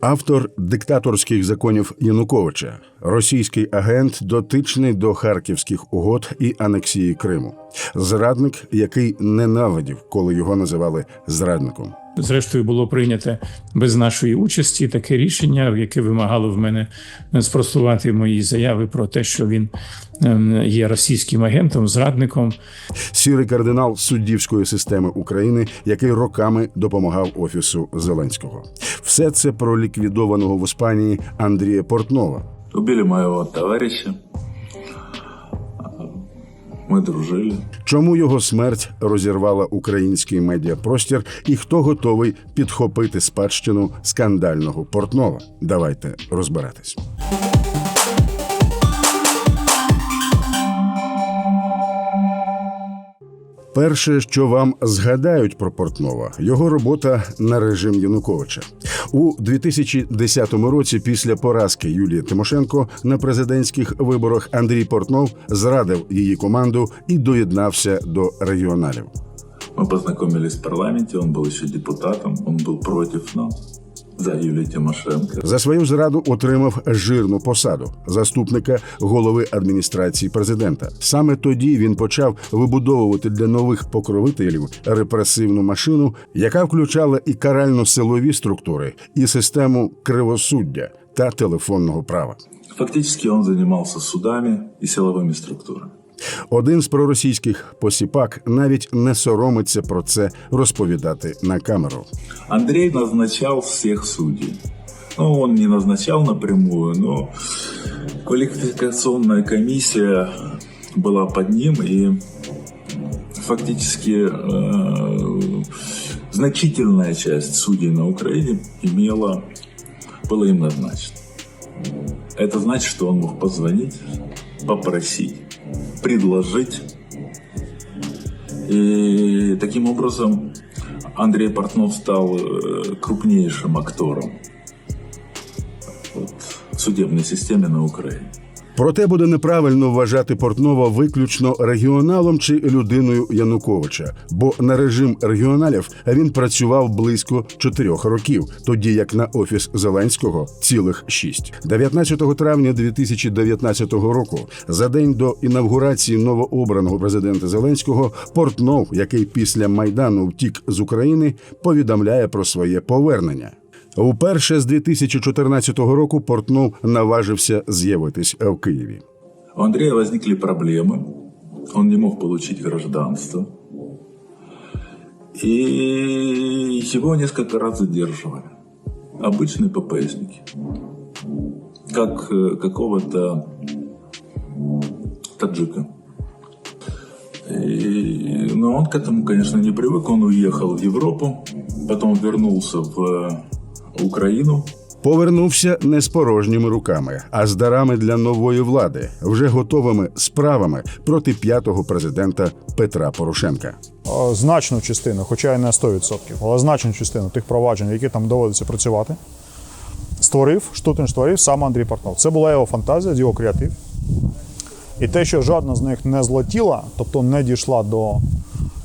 Автор диктаторських законів Януковича, російський агент, дотичний до харківських угод і анексії Криму, зрадник, який ненавидів, коли його називали зрадником. Зрештою, було прийнято без нашої участі таке рішення, яке вимагало в мене спростувати мої заяви про те, що він ем, є російським агентом, зрадником. Сірий кардинал суддівської системи України, який роками допомагав офісу Зеленського. Все це про ліквідованого в Іспанії Андрія Портнова. Убили моего товарища. Мы дружили. Чому його смерть розірвала український медіапростір і хто готовий підхопити спадщину скандального Портнова? Давайте розбиратись. Перше, що вам згадають про Портнова, його робота на режим Януковича у 2010 році. Після поразки Юлії Тимошенко на президентських виборах Андрій Портнов зрадив її команду і доєднався до регіоналів. Мы познакомились в парламенте, он был еще депутатом, он был против нас, за Юлию Тимошенко. За свою зраду отримав жирну посаду заступника голови адміністрації президента. Саме тоді він почав вибудовувати для нових покровителів репресивну машину, яка включала і карально-силові структури, і систему кривосуддя та телефонного права. Фактически он занимался судами и силовыми структурами. Один з проросійських посіпак навіть не соромиться про це розповідати на камеру. Андрей назначал всех судей. Ну, он не назначал напрямую, но квалификационная комиссия была под ним, и фактически э, значительная часть судей на Украине имела, была им назначена. Это значит, что он мог позвонить, попросить, предложить. И таким образом Андрей Портнов стал э, крупнейшим актором в судебной системе на Украине. Проте буде неправильно вважати Портнова виключно регіоналом чи людиною Януковича, бо на режим регіоналів він працював близько чотирьох років, тоді як на офіс Зеленського цілих шість. 19 травня 2019 року, за день до інавгурації новообраного президента Зеленського, Портнов, який після майдану втік з України, повідомляє про своє повернення. Уперше з 2014 року Портнов наважився з'явитись в Києві. У Андрея возникли проблемы. Он не мог получить гражданство. И его несколько раз задерживали. Обычные ППСники. Как э, какого-то таджика. И- но он к этому, конечно, не привык. Он уехал в Европу, потом вернулся в Украину. Повернувся не з порожніми руками, а з дарами для нової влади, вже готовими справами проти п'ятого президента Петра Порошенка. Значну частину, хоча й не 100%, але значну частину тих проваджень, які там доводиться працювати, створив, штутин створив саме Андрій Портнов. Це була його фантазія, його креатив. І те, що жодна з них не злетіла, тобто не дійшла до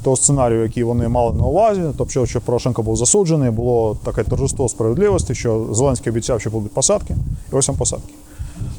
того сценарію, який вони мали на увазі, тобто, що Порошенко був засуджений, було таке торжество справедливості, що Зеленський обіцяв, що будуть посадки, і ось вам посадки.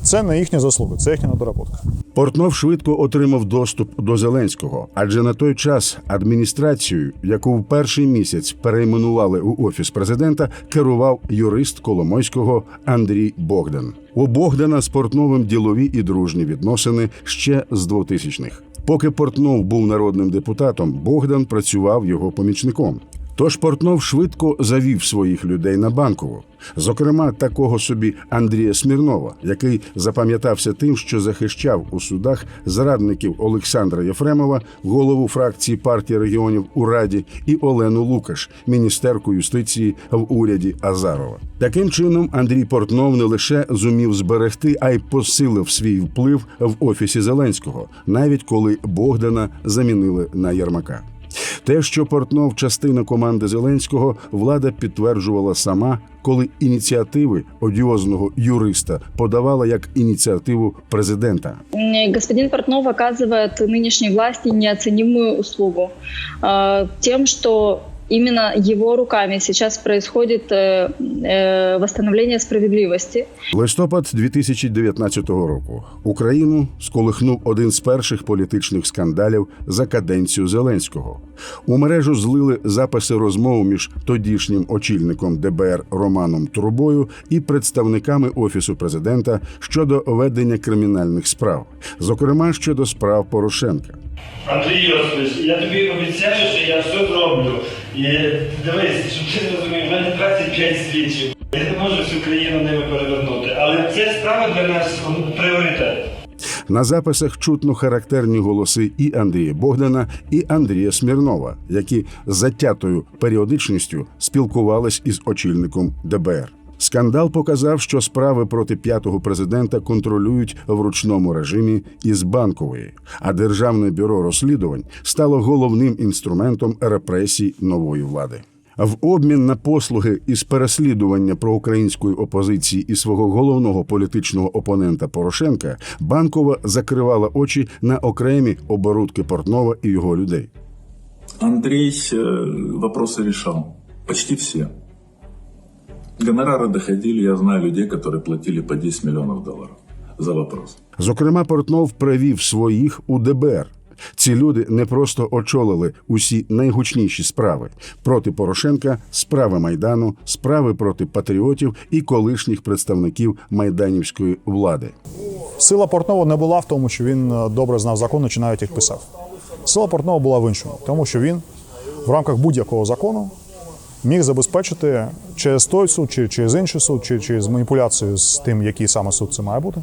Це не їхня заслуга, це їхня недоработка. Портнов швидко отримав доступ до Зеленського, адже на той час адміністрацію, яку в перший місяць перейменували у офіс президента, керував юрист Коломойського Андрій Богдан. У Богдана з Портновим ділові і дружні відносини ще з 2000-х. Поки Портнов був народним депутатом, Богдан працював його помічником. Тож Портнов швидко завів своїх людей на банкову, зокрема такого собі Андрія Смірнова, який запам'ятався тим, що захищав у судах зрадників Олександра Єфремова, голову фракції партії регіонів у Раді, і Олену Лукаш, міністерку юстиції в уряді Азарова. Таким чином Андрій Портнов не лише зумів зберегти, а й посилив свій вплив в офісі Зеленського, навіть коли Богдана замінили на Єрмака. Те, що Портнов частина команди Зеленського, влада підтверджувала сама, коли ініціативи одіозного юриста подавала як ініціативу президента. М, Господин Портнов оказывает нынешней власти неоценимую услугу э, тем, что именно его руками сейчас происходит э, э, восстановление справедливости. Листопад 2019 року Україну сколихнув один з перших політичних скандалів за каденцію Зеленського. У мережу злили записи розмов між тодішнім очільником ДБР Романом Трубою і представниками офісу президента щодо ведення кримінальних справ, зокрема щодо справ Порошенка. Андрій Йосифович, я тобі обіцяю, що я все зроблю. І дивись, щоб ти не розумів, в мене 25 слідчих. Я не можу всю країну ними перевернути. Але це справа для нас пріоритет. На записах чутно характерні голоси і Андрія Богдана, і Андрія Смірнова, які затятою періодичністю спілкувались із очільником ДБР. Скандал показав, що справи проти п'ятого президента контролюють в ручному режимі із банкової, а державне бюро розслідувань стало головним інструментом репресій нової влади. В обмін на послуги із переслідування проукраїнської опозиції і свого головного політичного опонента Порошенка банкова закривала очі на окремі оборудки Портнова і його людей. Андрей э, вопросы решал. Почти все. Гонорары доходили, я знаю людей, которые платили по 10 миллионов долларов за вопрос. Зокрема, Портнов привів своїх у ДБР. Ці люди не просто очолили усі найгучніші справи проти Порошенка, справи майдану, справи проти патріотів і колишніх представників майданівської влади. Сила Портнова не була в тому, що він е, добре знав закони чи навіть їх писав. Сила Портнова була в іншому, тому що він в рамках будь-якого закону міг забезпечити через той суд, чи через інший суд, чи через маніпуляцію з тим, який саме суд це має бути,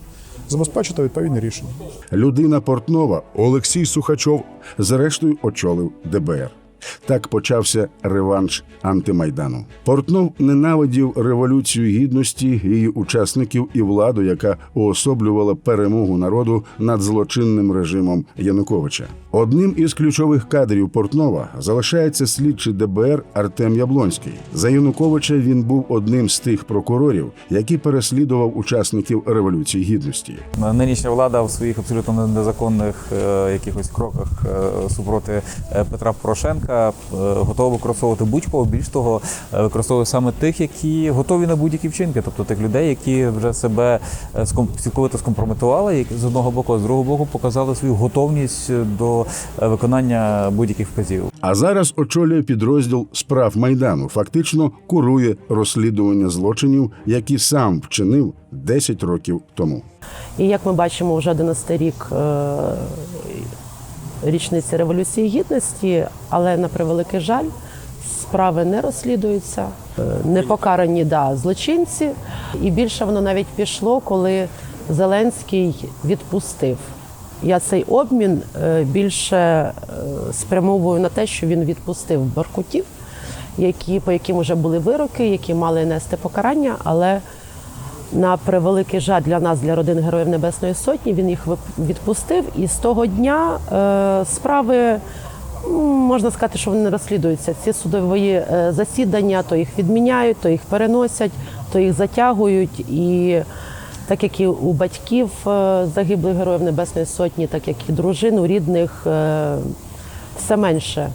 забезпечити відповідне рішення. Людина Портнова Олексій Сухачов зрештою очолив ДБР. Так почався реванш антимайдану. Портнов ненавидів революцію гідності, її учасників і владу, яка уособлювала перемогу народу над злочинним режимом Януковича. Одним із ключових кадрів Портнова залишається слідчий ДБР Артем Яблонський. За Януковича він був одним з тих прокурорів, які переслідував учасників революції гідності. Нинішня влада в своїх абсолютно незаконних е, якихось кроках е, супроти е, Петра Порошенка е, готова використовувати будь-кого. Більш того, е, використовує саме тих, які готові на будь-які вчинки, тобто тих людей, які вже себе е, цілковито скомпрометували, які з одного боку, а з другого боку показали свою готовність до виконання будь-яких вказів. А зараз очолює підрозділ справ майдану. Фактично курує розслідування злочинів, які сам вчинив 10 років тому. І як ми бачимо, вже 11 рік річниці Революції Гідності, але на превеликий жаль, справи не розслідуються, е, не покарані да, злочинці. І більше воно навіть пішло, коли Зеленський відпустив. Я цей обмін е, більше е, спрямовую на те, що він відпустив Беркутів, які, по яким вже були вироки, які мали нести покарання, але на превеликий жаль для нас, для родин Героїв Небесної Сотні, він їх відпустив. І з того дня е, справи можна сказати, що вони розслідуються. Ці судові е, засідання то їх відміняють, то їх переносять, то їх затягують. І так як і у батьків е, загиблих героїв Небесної Сотні, так як і дружин, у рідних все менше.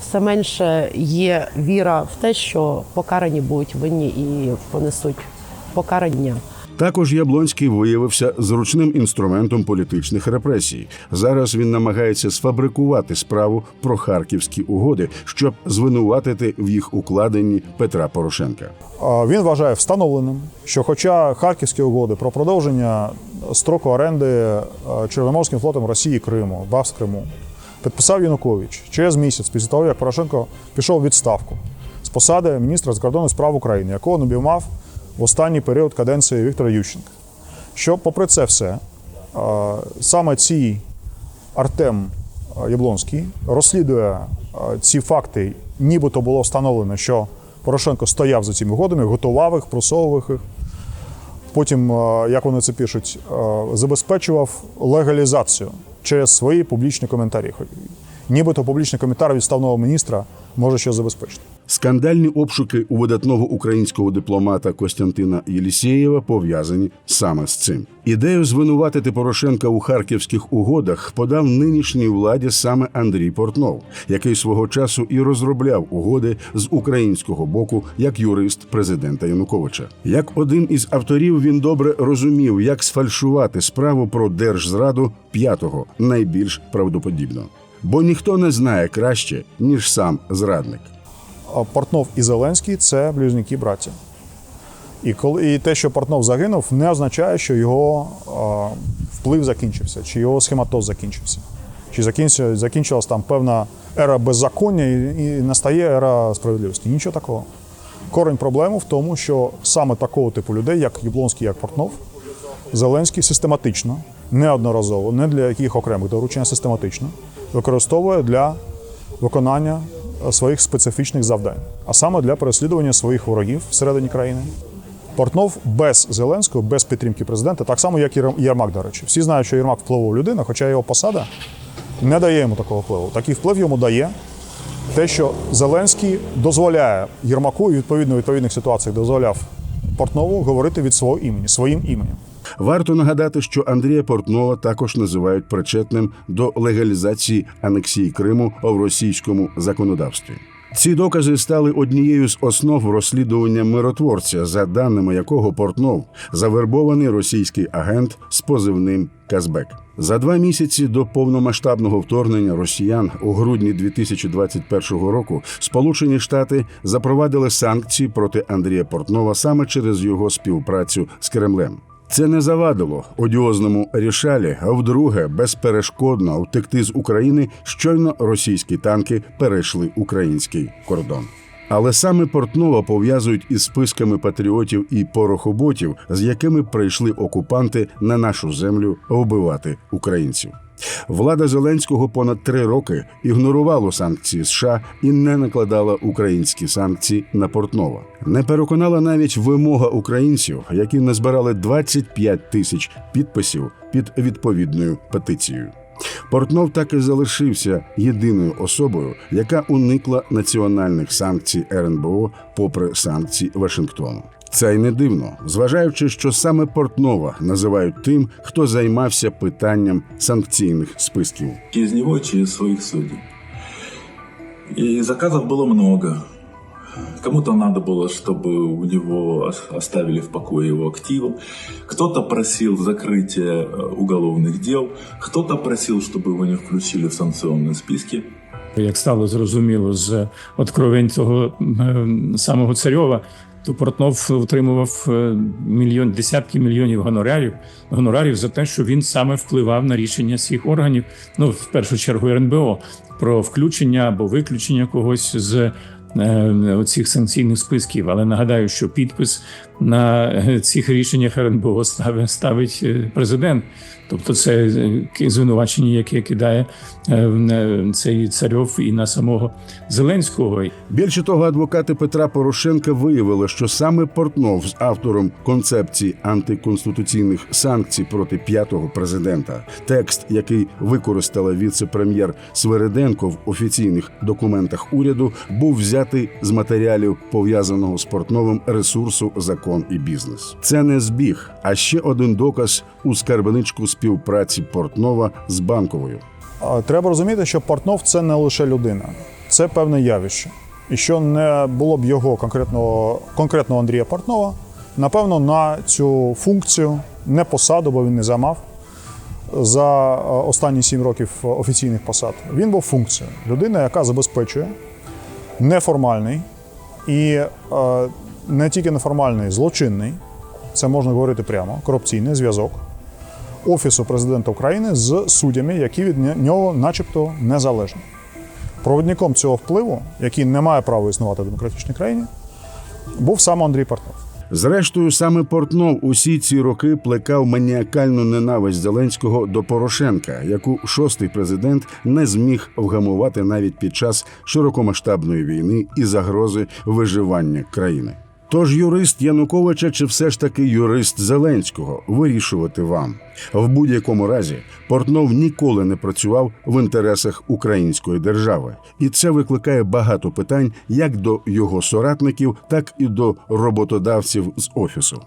Все менше є віра в те, що покарані будуть винні і понесуть покарання. Також Яблонський виявився зручним інструментом політичних репресій. Зараз він намагається сфабрикувати справу про харківські угоди, щоб звинуватити в їх укладенні Петра Порошенка. Він вважає встановленим, що хоча харківські угоди про продовження строку оренди е, Чорноморським флотом Росії Криму, баз Криму, підписав Янукович через місяць після того, як Порошенко пішов у відставку з посади міністра закордонних справ України, якого обіймав в останній період каденції Віктора Ющенка. Що, попри це все, саме ці Артем Яблонський розслідує ці факти, нібито було встановлено, що Порошенко стояв за цими угодами, готував їх, просовував їх. Потім, як вони це пишуть, забезпечував легалізацію через свої публічні коментарі. Нібито публічний коментар відставного міністра може щось забезпечити. Скандальні обшуки у видатного українського дипломата Костянтина Єлісєєва пов'язані саме з цим. Ідею звинуватити Порошенка у харківських угодах подав нинішній владі саме Андрій Портнов, який свого часу і розробляв угоди з українського боку як юрист президента Януковича. Як один із авторів він добре розумів, як сфальшувати справу про держзраду п'ятого найбільш правдоподібно. Бо ніхто не знає краще ніж сам зрадник. Портнов і Зеленський це близнюки браття. І коли і те, що Портнов загинув, не означає, що його а, вплив закінчився, чи його схематоз закінчився. Чи закінчилась там певна ера беззаконня і, і настає ера справедливості. Нічого такого. Корень проблеми в тому, що саме такого типу людей, як Яблонський, як Портнов, Зеленський систематично, неодноразово, не для яких окремих доручень, а систематично використовує для виконання своїх специфічних завдань, а саме для переслідування своїх ворогів всередині країни. Портнов без Зеленського, без підтримки президента, так само, як і Єрмак, до речі. Всі знають, що Єрмак впливова людина, хоча його посада не дає йому такого впливу. Такий вплив йому дає те, що Зеленський дозволяє Єрмаку і відповідно відповідних ситуаціях дозволяв Портнову говорити від свого імені, своїм іменем. Варто нагадати, що Андрія Портнова також називають причетним до легалізації анексії Криму в російському законодавстві. Ці докази стали однією з основ розслідування миротворця, за даними якого Портнов завербований російський агент з позивним Казбек. За два місяці до повномасштабного вторгнення росіян у грудні 2021 року Сполучені Штати запровадили санкції проти Андрія Портнова саме через його співпрацю з Кремлем. Це не завадило одіозному рішалі, а вдруге безперешкодно втекти з України. Щойно російські танки перейшли український кордон. Але саме Портнова пов'язують із списками патріотів і порохоботів, з якими прийшли окупанти на нашу землю вбивати українців. Влада Зеленського понад три роки ігнорувала санкції США і не накладала українські санкції на Портнова. Не переконала навіть вимога українців, які назбирали 25 тисяч підписів під відповідною петицією. Портнов так і залишився єдиною особою, яка уникла національних санкцій РНБО попри санкції Вашингтону. Це й не дивно, зважаючи, що саме Портнова називають тим, хто займався питанням санкційних списків. Через него, через своих судей. И заказов было много. Кому-то надо было, чтобы у него ос- оставили в покое его активы. Кто-то просил закрытия э, уголовных дел. Кто-то просил, чтобы его не включили в санкционные списки. Як стало зрозуміло з откровень цього е, самого царьова, то Портнов отримував е, мільйон десятки мільйонів гонорарів гонорарів за те, що він саме впливав на рішення всіх органів. Ну в першу чергу РНБО про включення або виключення когось з. е, Оцих санкційних списків, але нагадаю, що підпис на е, цих рішеннях РНБО ставить, е, президент. Тобто, це е, звинувачення, яке кидає цей царьов і на самого Зеленського. Більше того, адвокати Петра Порошенка виявили, що саме Портнов з автором концепції антиконституційних санкцій проти п'ятого президента, текст, який використала віце-прем'єр Свериденко в офіційних документах уряду, був взятий з матеріалів пов'язаного з Портновим ресурсу закон і бізнес. Це не збіг, а ще один доказ у скарбничку співпраці Портнова з банковою. Треба розуміти, що Портнов це не лише людина, це певне явище. І що не було б його конкретного, конкретного Андрія Портнова, напевно, на цю функцію, не посаду, бо він не займав за останні сім років офіційних посад. Він був функцією. Людина, яка забезпечує неформальний і не тільки неформальний, злочинний, це можна говорити прямо, корупційний зв'язок Офісу президента України з суддями, які від нього, начебто, незалежні. Проводником цього впливу, який не має права існувати в демократичній країні, був сам Андрій Портнов. Зрештою, саме Портнов усі ці роки плекав маніакальну ненависть Зеленського до Порошенка, яку шостий президент не зміг вгамувати навіть під час широкомасштабної війни і загрози виживання країни. Тож юрист Януковича чи все ж таки юрист Зеленського вирішувати вам. В будь-якому разі Портнов ніколи не працював в інтересах української держави, і це викликає багато питань як до його соратників, так і до роботодавців з офісу.